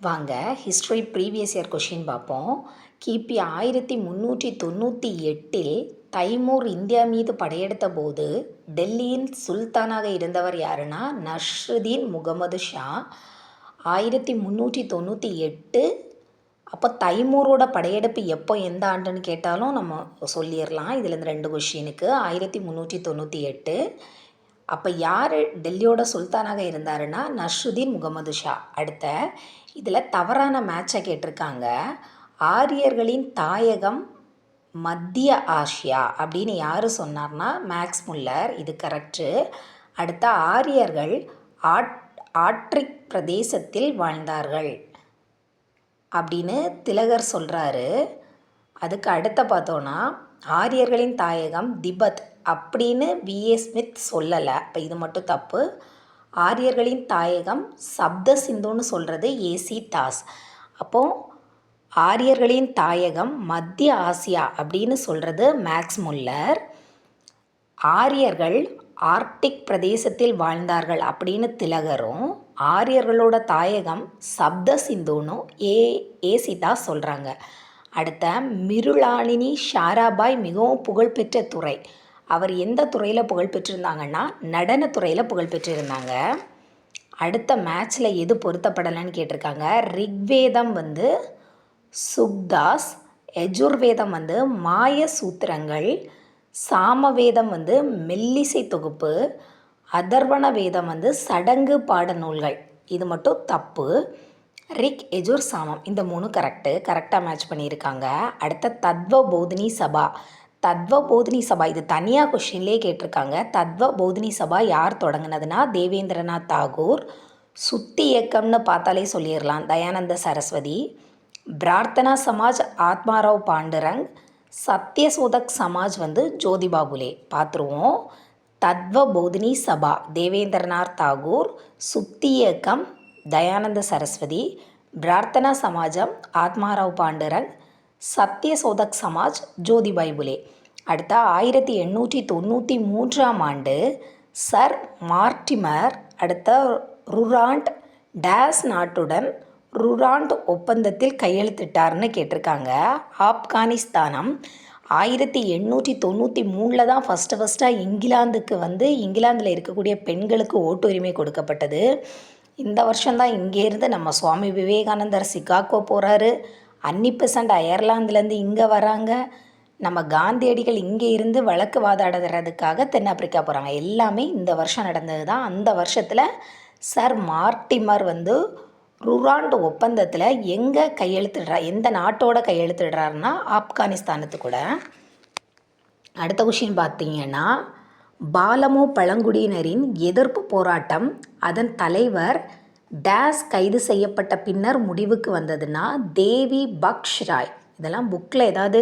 வாங்க history previous year question பார்ப்போம். கிபி ஆயிரத்தி முந்நூற்றி தொண்ணூற்றி எட்டில் தைமூர் இந்தியா மீது படையெடுத்த போது டெல்லியின் சுல்தானாக இருந்தவர் யாருன்னா நஸ்ருதீன் முகமது ஷா. ஆயிரத்தி முந்நூற்றி தொண்ணூற்றி எட்டு அப்போ தைமூரோட படையெடுப்பு எப்போ எந்த ஆண்டுன்னு கேட்டாலும் நம்ம சொல்லிடலாம். இதுலேருந்து ரெண்டு கொஷினுக்கு ஆயிரத்தி முந்நூற்றி தொண்ணூற்றி எட்டு அப்போ யார் டெல்லியோட சுல்தானாக இருந்தாருன்னா நஸ்ருதீன் முகமது ஷா. அடுத்த இதில் தவறான மேட்சை கேட்டிருக்காங்க. ஆரியர்களின் தாயகம் மத்திய ஆசியா அப்படின்னு யார் சொன்னார்னா மேக்ஸ் முல்லர். இது கரெக்டு அடுத்த ஆரியர்கள் ஆட் ஆட்ரிக் பிரதேசத்தில் வாழ்ந்தார்கள் அப்படின்னு திலகர் சொல்கிறாரு அதுக்கு அடுத்த பார்த்தோன்னா ஆரியர்களின் தாயகம் திபத் அப்படின்னு விஏ ஸ்மித் சொல்லலை. அப்போ இது மட்டும் தப்பு. ஆரியர்களின் தாயகம் சப்த சிந்துன்னு சொல்கிறது ஏசி தாஸ் அப்போது ஆரியர்களின் தாயகம் மத்திய ஆசியா அப்படின்னு சொல்கிறது மேக்ஸ் முல்லர். ஆரியர்கள் ஆர்டிக் பிரதேசத்தில் வாழ்ந்தார்கள் அப்படின்னு திலகரும் ஆரியர்களோட தாயகம் சப்த சிந்துன்னு ஏ. ஏசிதா சொல்கிறாங்க அடுத்த மிருளாளினி ஷாராபாய் மிகவும் புகழ்பெற்ற துறை. அவர் எந்த துறையில் புகழ் பெற்றிருந்தாங்கன்னா நடனத்துறையில் புகழ் பெற்றிருந்தாங்க. அடுத்த மேட்ச்சில் எது பொருத்தப்படலைன்னு கேட்டிருக்காங்க. ரிக்வேதம் வந்து சுக்தாஸ் யஜுர்வேதம் வந்து மாய சூத்திரங்கள் சாமவேதம் வந்து மெல்லிசை தொகுப்பு அதர்வண வேதம் வந்து சடங்கு பாட நூல்கள். இது மட்டும் தப்பு. ரிக் எஜுர் சாமம். இந்த மூணு கரெக்டு கரெக்டாக மேட்ச் பண்ணியிருக்காங்க. அடுத்த தத்வ போதினி சபா. தத்வ போதினி சபா இது தனியாக கொஷின்லேயே கேட்டிருக்காங்க. தத்வ போதினி சபா யார் தொடங்கினதுன்னா தேவேந்திரநாத் தாகூர். சுத்தி இயக்கம்னு பார்த்தாலே சொல்லிடலாம். தயானந்த சரஸ்வதி. பிரார்த்தனா சமாஜ் ஆத்மாராவ் பாண்டுரங். சத்யசோதக் சமாஜ் வந்து ஜோதிபாபுலே. பார்த்துருவோம். தத்வ போதினி சபா தேவேந்திரநாத் தாகூர். சுத்தி இயக்கம் தயானந்த சரஸ்வதி. பிரார்த்தனா சமாஜம் ஆத்மாராவ் பாண்டுரங். சத்யசோதக் சமாஜ் ஜோதி பைபுலே அடுத்த ஆயிரத்தி எண்ணூற்றி தொண்ணூற்றி மூன்றாம் ஆண்டு சர் மார்டிமர் அடுத்த ருராண்ட் டேஸ் நாட்டுடன் ருராண்ட் ஒப்பந்தத்தில் கையெழுத்திட்டார்னு கேட்டிருக்காங்க. ஆப்கானிஸ்தானம் ஆயிரத்தி எண்ணூற்றி தொண்ணூற்றி மூணில் தான் ஃபஸ்ட்டு ஃபஸ்ட்டாக இங்கிலாந்துக்கு வந்து இங்கிலாந்தில் இருக்கக்கூடிய பெண்களுக்கு ஓட்டு உரிமை கொடுக்கப்பட்டது. இந்த வருஷம்தான் இங்கேருந்து நம்ம சுவாமி விவேகானந்தர் சிகாகோ போகிறாரு அன்னிப்பசண்ட் அயர்லாந்துலேருந்து இங்கே வராங்க. நம்ம காந்தியடிகள் இங்கே இருந்து வழக்கு வாதாடுறதுக்காக தென்னாப்பிரிக்கா போகிறாங்க எல்லாமே இந்த வருஷம் நடந்தது தான் அந்த வருஷத்தில் சர் மார்டிமர் வந்து ருராண்டு ஒப்பந்தத்தில் எங்கே கையெழுத்திடுறா எந்த நாட்டோட கையெழுத்திடுறாருன்னா ஆப்கானிஸ்தானத்து கூட. அடுத்த கொஷின் பார்த்தீங்கன்னா பாலமோ பழங்குடியினரின் எதிர்ப்பு போராட்டம் அதன் தலைவர் டேஸ் கைது செய்யப்பட்ட பின்னர் முடிவுக்கு வந்ததுன்னா தேவி பக்ஷ் ராய். இதெல்லாம் புக்கில் ஏதாவது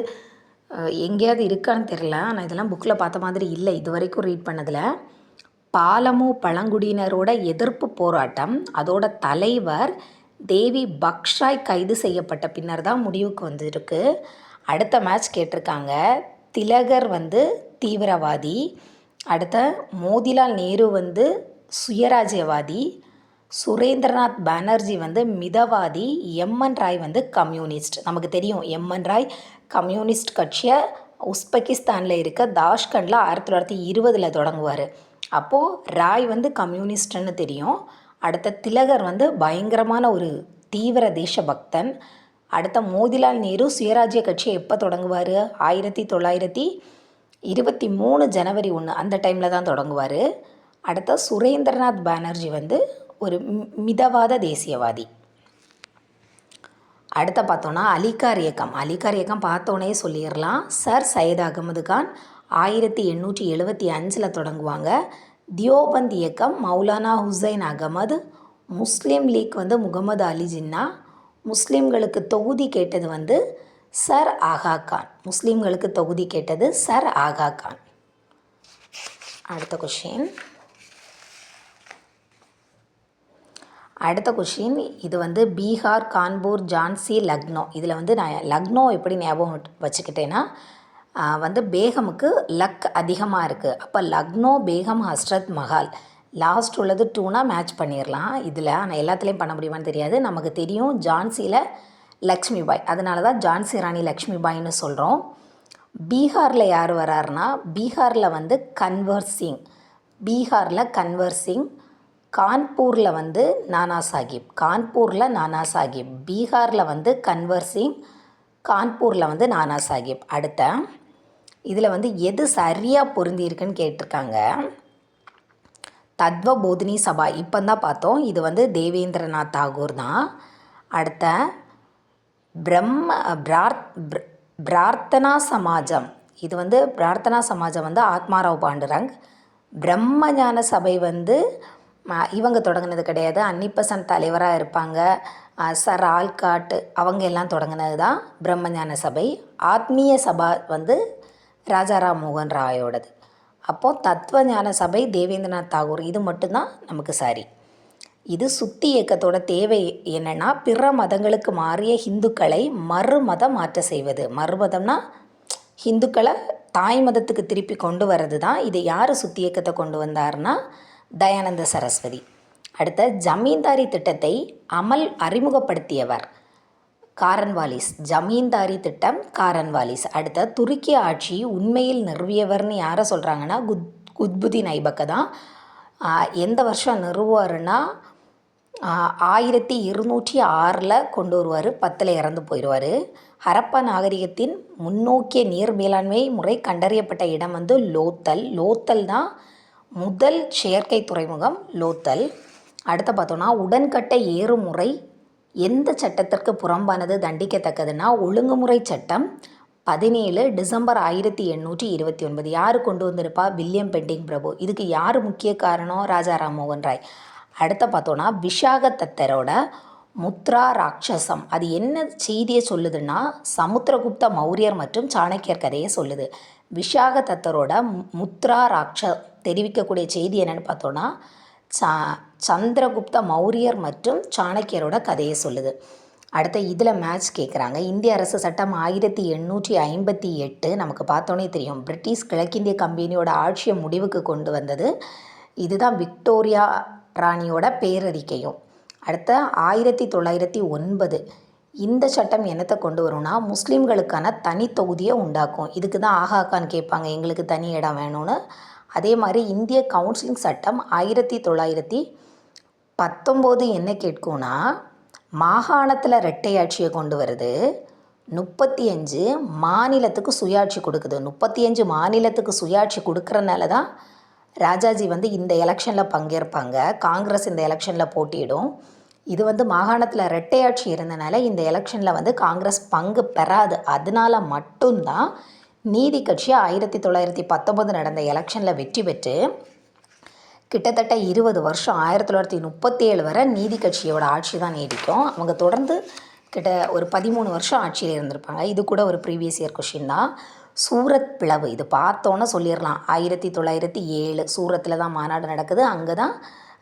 எங்கேயாவது இருக்கான்னு தெரில ஆனால் இதெல்லாம் புக்கில் பார்த்த மாதிரி இல்லை. இது வரைக்கும் ரீட் பண்ணதில். பாலமு பழங்குடியினரோட எதிர்ப்பு போராட்டம். அதோட தலைவர் தேவி பக்ஷாய் கைது செய்யப்பட்ட பின்னர் தான் முடிவுக்கு வந்திருக்கு. அடுத்த மேட்ச் கேட்டிருக்காங்க. திலகர் வந்து தீவிரவாதி. அடுத்த மோதிலால் நேரு வந்து சுயராஜ்யவாதி. சுரேந்திரநாத் பானர்ஜி வந்து மிதவாதி எம்என் ராய் வந்து கம்யூனிஸ்ட். நமக்கு தெரியும் எம்என் ராய் கம்யூனிஸ்ட் கட்சியை உஸ்பெகிஸ்தானில் இருக்க தாஷ்கண்டில் ஆயிரத்தி தொள்ளாயிரத்தி இருபதில் தொடங்குவார். அப்போது ராய் வந்து கம்யூனிஸ்ட்னு தெரியும். அடுத்த திலகர் வந்து பயங்கரமான ஒரு தீவிர தேசபக்தன். அடுத்த மோதிலால் நேரு சுயராஜ்ய கட்சியை எப்போ தொடங்குவார்? ஆயிரத்தி தொள்ளாயிரத்தி இருபத்தி மூணு ஜனவரி ஒன்று அந்த டைமில் தான் தொடங்குவார். அடுத்த சுரேந்திரநாத் பானர்ஜி வந்து ஒரு மிதவாத தேசியவாதி. அடுத்த பார்த்தோன்னா அலிகார் இயக்கம். அலிகார் இயக்கம் பார்த்தோன்னே சொல்லிடலாம் சர் சையத் அகமது கான் ஆயிரத்தி எண்ணூற்றி எழுபத்தி அஞ்சில் தொடங்குவாங்க. தியோபந்த் இயக்கம் மௌலானா ஹுசைன் அகமது. முஸ்லீம் லீக் வந்து முகமது அலி ஜின்னா. முஸ்லீம்களுக்கு தொகுதி கேட்டது வந்து சர் ஆகா கான். முஸ்லீம்களுக்கு தொகுதி கேட்டது சர் ஆகா கான். அடுத்த கொஷின் அடுத்த கொஷின் இது வந்து பீகார் கான்பூர் ஜான்சி லக்னோ. இதில் வந்து நான் லக்னோ எப்படி ஞாபகம் வச்சுக்கிட்டேன்னா வந்து பேகமுக்கு லக் அதிகமாக இருக்குது அப்போ லக்னோ பேகம் ஹஸ்ரத் மஹால். லாஸ்ட் உள்ளது டூனா மேட்ச் பண்ணிடலாம் இதில் ஆனால் எல்லாத்துலேயும் பண்ண முடியுமான்னு தெரியாது. நமக்கு தெரியும் ஜான்சியில் லக்ஷ்மி பாய். அதனால தான் ஜான்சி ராணி லக்ஷ்மி பாய்னு சொல்கிறோம் பீகாரில் யார் வராருன்னா பீகாரில் வந்து கன்வர் சிங். பீகாரில் கன்வர் சிங் கான்பூரில் வந்து நானா சாஹிப். கான்பூரில் நானா சாஹிப். பீகாரில் வந்து கன்வர் சிங். கான்பூரில் வந்து நானா சாஹிப். அடுத்த. இதில் வந்து எது சரியாக பொருந்தியிருக்குன்னு கேட்டிருக்காங்க. தத்வ போதினி சபா. இப்போ தான் பார்த்தோம். இது வந்து தேவேந்திரநாத் தாகூர் தான். அடுத்த. பிரம்ம பிரார்த் பிரார்த்தனா சமாஜம். இது வந்து பிரார்த்தனா சமாஜம் வந்து ஆத்மாராவ் பாண்டுரங். பிரம்ம ஞான சபை வந்து இவங்க தொடங்கினது கிடையாது. அன்னிப்பசன் தலைவராக இருப்பாங்க. சர் ஆல்காட் அவங்க எல்லாம் தொடங்கினது தான் பிரம்ம ஞான சபை. ஆத்மீய சபா வந்து ராஜாராம் மோகன் ராயோடது. அப்போது தத்துவ ஞான சபை தேவேந்திரநாத் தாகூர். இது மட்டும்தான் நமக்கு சரி. இது சுத்தி இயக்கத்தோட தேவை என்னென்னா பிற மதங்களுக்கு மாறிய இந்துக்களை மறுமதம் மாற்ற செய்வது. மறுமதம்னா ஹிந்துக்களை தாய் மதத்துக்கு திருப்பி கொண்டு வர்றது தான். இதை யார் சுத்தி இயக்கத்தை கொண்டு வந்தாருன்னா தயானந்த சரஸ்வதி. அடுத்த ஜமீன்தாரி திட்டத்தை அமல் அறிமுகப்படுத்தியவர் காரன்வாலிஸ். ஜமீன்தாரி திட்டம் காரன்வாலிஸ். அடுத்த துருக்கிய ஆட்சி உண்மையில் நிறுவியவர்னு யாரை சொல்கிறாங்கன்னா குத் குத்புதீன் ஐபக்கை தான். எந்த வருஷம் நிறுவாருன்னா ஆயிரத்தி இருநூற்றி ஆறில் கொண்டு வருவார் பத்தில் இறந்து போயிடுவார் ஹரப்பா நாகரிகத்தின் முன்னோக்கிய நீர் மேலாண்மை முறை கண்டறியப்பட்ட இடம் வந்து லோத்தல். லோத்தல் தான் முதல் செயற்கை துறைமுகம் லோத்தல். அடுத்து பார்த்தோன்னா உடன்கட்டை ஏறும் முறை எந்த சட்டத்திற்கு புறம்பானது தண்டிக்கத்தக்கதுன்னா ஒழுங்குமுறை சட்டம் பதினேழு டிசம்பர் ஆயிரத்தி எண்ணூற்றி இருபத்தி ஒன்பது. யார் கொண்டு வந்திருப்பா? வில்லியம் பெண்டிங் பிரபு. இதுக்கு யார் முக்கிய காரணம்? ராஜா ராம்மோகன் ராய். அடுத்த பார்த்தோன்னா விஷாக தத்தரோட முத்ரா ராட்சசம். அது என்ன செய்தியை சொல்லுதுன்னா சமுத்திரகுப்த மௌரியர் மற்றும் சாணக்கியர் கதையை சொல்லுது. விஷாக தத்தரோட முத்ரா ராட்ச தெரிவிக்கக்கூடிய செய்தி என்னென்னு பார்த்தோன்னா ச சந்திரகுப்த மௌரியர் மற்றும் சாணக்கியரோட கதையை சொல்லுது. அடுத்த இதில் மேட்ச் கேட்குறாங்க இந்திய அரசு சட்டம் ஆயிரத்தி எண்ணூற்றி ஐம்பத்தி எட்டு நமக்கு பார்த்தோன்னே தெரியும். பிரிட்டிஷ் கிழக்கிந்திய கம்பெனியோட ஆட்சியை முடிவுக்கு கொண்டு வந்தது. இதுதான் விக்டோரியா ராணியோட பேரறிக்கையும். அடுத்த ஆயிரத்தி தொள்ளாயிரத்தி ஒன்பது இந்த சட்டம் என்னத்தை கொண்டு வரும்னா முஸ்லீம்களுக்கான தனி தொகுதியை உண்டாக்கும். இதுக்கு தான் ஆகா கான் கேட்பாங்க. எங்களுக்கு தனி இடம் வேணும்னு. அதே மாதிரி இந்திய கவுன்சிலிங் சட்டம் ஆயிரத்தி தொள்ளாயிரத்தி பத்தொம்போது என்ன கேட்கும்னா மாகாணத்தில் ரெட்டையாட்சியை கொண்டு வருது. முப்பத்தி அஞ்சு மாநிலத்துக்கு சுயாட்சி கொடுக்குது. முப்பத்தி அஞ்சு மாநிலத்துக்கு சுயாட்சி கொடுக்குறனால தான் ராஜாஜி வந்து இந்த எலெக்ஷனில் பங்கேற்பாங்க. காங்கிரஸ் இந்த எலெக்ஷனில் போட்டியிடும். இது வந்து மாகாணத்தில் ரெட்டையாட்சி இருந்தனால இந்த எலெக்ஷனில் வந்து காங்கிரஸ் பங்கு பெறாது. அதனால மட்டும்தான் நீதி கட்சி ஆயிரத்தி தொள்ளாயிரத்தி பத்தொம்போது நடந்த எலெக்ஷனில் வெற்றி பெற்று கிட்டத்தட்ட இருபது வருஷம் ஆயிரத்தி தொள்ளாயிரத்தி முப்பத்தி ஏழு வரை நீதி கட்சியோட ஆட்சி தான் நீடிக்கும். அவங்க தொடர்ந்து கிட்ட ஒரு பதிமூணு வருஷம் ஆட்சியில் இருந்திருப்பாங்க. இது கூட ஒரு ப்ரீவியஸ் இயர் கொஷின் தான். சூரத் பிளவு இது பார்த்தோன்னே சொல்லிடலாம். ஆயிரத்தி தொள்ளாயிரத்தி ஏழு சூரத்தில் தான் மாநாடு நடக்குது. அங்கே தான்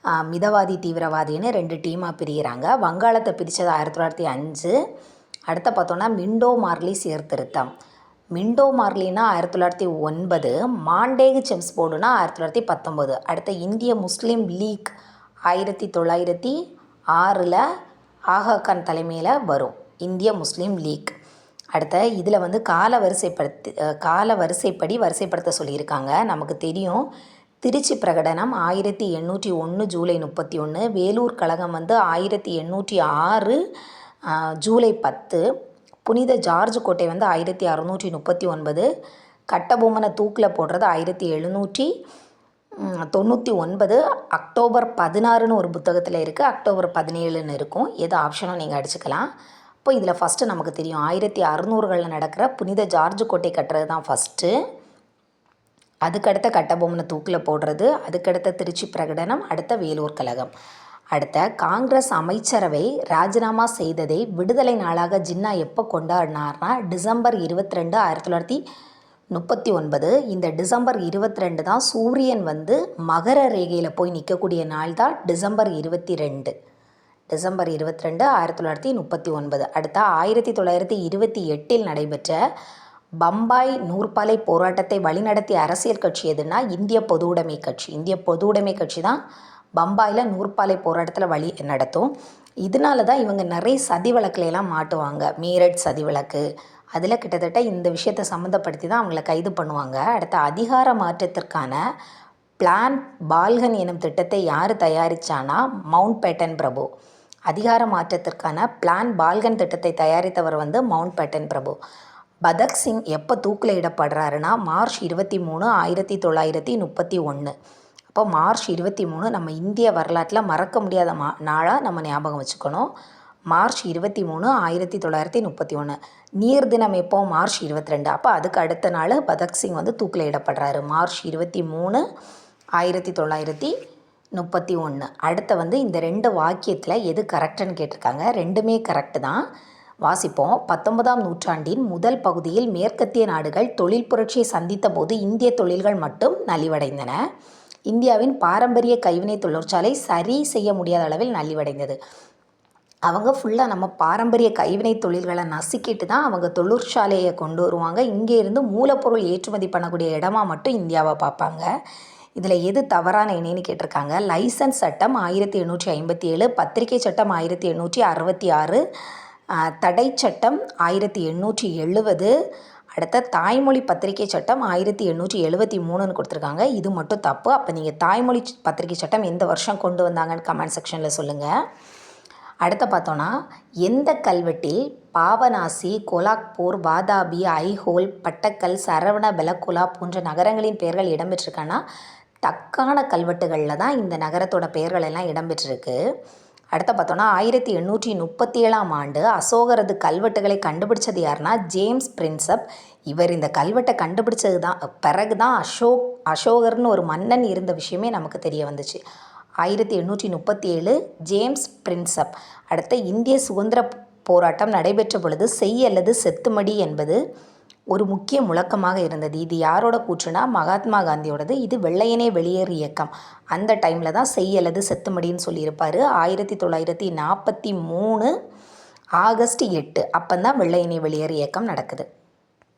மிதவாதி தீவிரவாதின்னு ரெண்டு டீமாக பிரிகிறாங்க வங்காளத்தை பிரித்தது ஆயிரத்தி தொள்ளாயிரத்தி அஞ்சு. அடுத்த பார்த்தோன்னா மிண்டோ மார்லி சீர்திருத்தம். மிண்டோ மார்லினா ஆயிரத்தி தொள்ளாயிரத்தி ஒன்பது. மாண்டேகு செம்ஸ் போர்டுனா ஆயிரத்தி தொள்ளாயிரத்தி பத்தொம்போது. அடுத்த இந்திய முஸ்லீம் லீக் ஆயிரத்தி தொள்ளாயிரத்தி ஆறில் ஆகா தலைமையில் வரும். இந்திய முஸ்லீம் லீக். அடுத்த இதில் வந்து கால வரிசைப்படுத்தி கால வரிசைப்படி வரிசைப்படுத்த சொல்லியிருக்காங்க. நமக்கு தெரியும். திருச்சி பிரகடனம் ஆயிரத்தி எண்ணூற்றி ஒன்று ஜூலை முப்பத்தி ஒன்று வேலூர் கழகம் வந்து ஆயிரத்தி எண்ணூற்றி ஆறு ஜூலை பத்து. புனித ஜார்ஜ் கோட்டை வந்து ஆயிரத்தி அறுநூற்றி முப்பத்தி ஒன்பது கட்டபொம்மனை தூக்கில் போடுறது ஆயிரத்தி எழுநூற்றி தொண்ணூற்றி ஒன்பது. அக்டோபர் பதினாறுன்னு ஒரு புத்தகத்தில் இருக்குது அக்டோபர் பதினேழுன்னு இருக்கும். எது ஆப்ஷனும் நீங்கள் அடிச்சுக்கலாம். இப்போ இதில் ஃபஸ்ட்டு நமக்கு தெரியும். ஆயிரத்தி அறுநூறுகளில் நடக்கிற புனித ஜார்ஜ் கோட்டை கட்டுறது தான் ஃபஸ்ட்டு அதுக்கடுத்த கட்டபொம்மனை தூக்கில் போடுறது அதுக்கடுத்த திருச்சி பிரகடனம் அடுத்த வேலூர் கழகம். அடுத்த காங்கிரஸ் அமைச்சரவை ராஜினாமா செய்ததை விடுதலை நாளாக ஜின்னா எப்போ கொண்டாடினார்னா டிசம்பர் இருபத்தி ரெண்டு ஆயிரத்தி தொள்ளாயிரத்தி முப்பத்தி ஒன்பது இந்த டிசம்பர் இருபத்தி ரெண்டு தான் சூரியன் வந்து மகர ரேகையில் போய் நிற்கக்கூடிய நாள் தான் டிசம்பர் இருபத்தி ரெண்டு டிசம்பர் இருபத்தி ரெண்டு ஆயிரத்தி தொள்ளாயிரத்தி முப்பத்தி ஒன்பது அடுத்த ஆயிரத்தி தொள்ளாயிரத்தி இருபத்தி எட்டில் நடைபெற்ற பம்பாய் நூற்பாலை போராட்டத்தை வழிநடத்திய அரசியல் கட்சி எதுனா இந்திய பொதுவுடைமை கட்சி. இந்திய பொதுவுடைமை கட்சி தான் பம்பாயில் நூற்பாலை போராட்டத்தில் வழி நடத்தும். இதனால தான் இவங்க நிறைய சதி வழக்குல மாட்டுவாங்க. மீரட் சதி வழக்கு. அதில் கிட்டத்தட்ட இந்த விஷயத்தை சம்மந்தப்படுத்தி தான் அவங்கள கைது பண்ணுவாங்க. அடுத்த அதிகார மாற்றத்திற்கான பிளான் பால்கன் எனும் திட்டத்தை யார் தயாரித்தானா மவுண்ட் பேட்டன் பிரபு. அதிகார மாற்றத்திற்கான பிளான் பால்கன் திட்டத்தை தயாரித்தவர் வந்து மவுண்ட் பேட்டன் பிரபு. பதக் சிங் எப்போ தூக்கில் இடப்படுறாருன்னா மார்ச் இருபத்தி மூணு ஆயிரத்தி தொள்ளாயிரத்தி முப்பத்தி ஒன்று அப்போ மார்ச் இருபத்தி மூணு நம்ம இந்திய வரலாற்றில் மறக்க முடியாத மா நாளாக நம்ம ஞாபகம் வச்சுக்கணும். மார்ச் இருபத்தி மூணு ஆயிரத்தி தொள்ளாயிரத்தி முப்பத்தி ஒன்று நீர் தினம் எப்போ? மார்ச் இருபத்தி ரெண்டு. அப்போ அதுக்கு அடுத்த நாள் பதக் சிங் வந்து தூக்கில் இடப்படுறாரு. மார்ச் இருபத்தி மூணு ஆயிரத்தி தொள்ளாயிரத்தி முப்பத்தி ஒன்று அடுத்த வந்து இந்த ரெண்டு வாக்கியத்தில் எது கரெக்டுன்னு கேட்டிருக்காங்க. ரெண்டுமே கரெக்டு தான். வாசிப்போம். பத்தொன்பதாம் நூற்றாண்டின் முதல் பகுதியில் மேற்கத்திய நாடுகள் தொழில் புரட்சியை சந்தித்த போது இந்திய தொழில்கள் மட்டும் நலிவடைந்தன. இந்தியாவின் பாரம்பரிய கைவினை தொழிற்சாலை சரி செய்ய முடியாத அளவில் நலிவடைந்தது. அவங்க ஃபுல்லாக நம்ம பாரம்பரிய கைவினை தொழில்களை நசுக்கிட்டு தான் அவங்க தொழிற்சாலையை கொண்டு வருவாங்க. இங்கே இருந்து மூலப்பொருள் ஏற்றுமதி பண்ணக்கூடிய இடமா மட்டும் இந்தியாவை பார்ப்பாங்க. இதில் எது தவறான இணைன்னு கேட்டிருக்காங்க. லைசன்ஸ் சட்டம் ஆயிரத்தி எண்ணூற்றி ஐம்பத்தி ஏழு பத்திரிகை சட்டம் ஆயிரத்தி எண்ணூற்றி அறுபத்தி ஆறு தடை சட்டம் ஆயிரத்தி எண்ணூற்றி எழுபது அடுத்த தாய்மொழி பத்திரிகை சட்டம் ஆயிரத்தி எண்ணூற்றி எழுபத்தி மூணுன்னு கொடுத்துருக்காங்க. இது மட்டும் தப்பு. அப்போ நீங்கள் தாய்மொழி பத்திரிகை சட்டம் எந்த வருஷம் கொண்டு வந்தாங்கன்னு கமெண்ட் செக்ஷனில் சொல்லுங்கள் அடுத்த பார்த்தோன்னா எந்த கல்வெட்டில் பாவனாசி கோலாக்பூர் வாதாபி ஐஹோல் பட்டக்கல் சரவண பெலகுலா போன்ற நகரங்களின் பெயர்கள் இடம்பெற்றிருக்கான்னா தக்கான கல்வெட்டுகளில் தான் இந்த நகரத்தோட பெயர்கள் எல்லாம் இடம்பெற்றிருக்கு. அடுத்த பார்த்தோன்னா ஆயிரத்தி எண்ணூற்றி முப்பத்தி ஏழாம் ஆண்டு அசோகரது கல்வெட்டுகளை கண்டுபிடிச்சது யாருன்னா ஜேம்ஸ் பிரின்சப். இவர் இந்த கல்வெட்டை கண்டுபிடிச்சது தான் பிறகு தான் அசோக் அசோகர்னு ஒரு மன்னன் இருந்த விஷயமே நமக்கு தெரிய வந்துச்சு. ஆயிரத்தி எண்ணூற்றி முப்பத்தி ஏழு ஜேம்ஸ் பிரின்சப். அடுத்த இந்திய சுதந்திர போராட்டம் நடைபெற்ற பொழுது செய் அல்லது செத்துமடி என்பது ஒரு முக்கிய முழக்கமாக இருந்தது. இது யாரோட கூற்றுனா மகாத்மா காந்தியோடது. இது வெள்ளையனே வெளியேறு இயக்கம். அந்த டைமில் தான் செய் அல்லது செத்துமடின்னு சொல்லியிருப்பார். ஆயிரத்தி தொள்ளாயிரத்தி நாற்பத்தி மூணு ஆகஸ்ட் எட்டு அப்போ தான் வெள்ளையனே வெளியேறு இயக்கம் நடக்குது.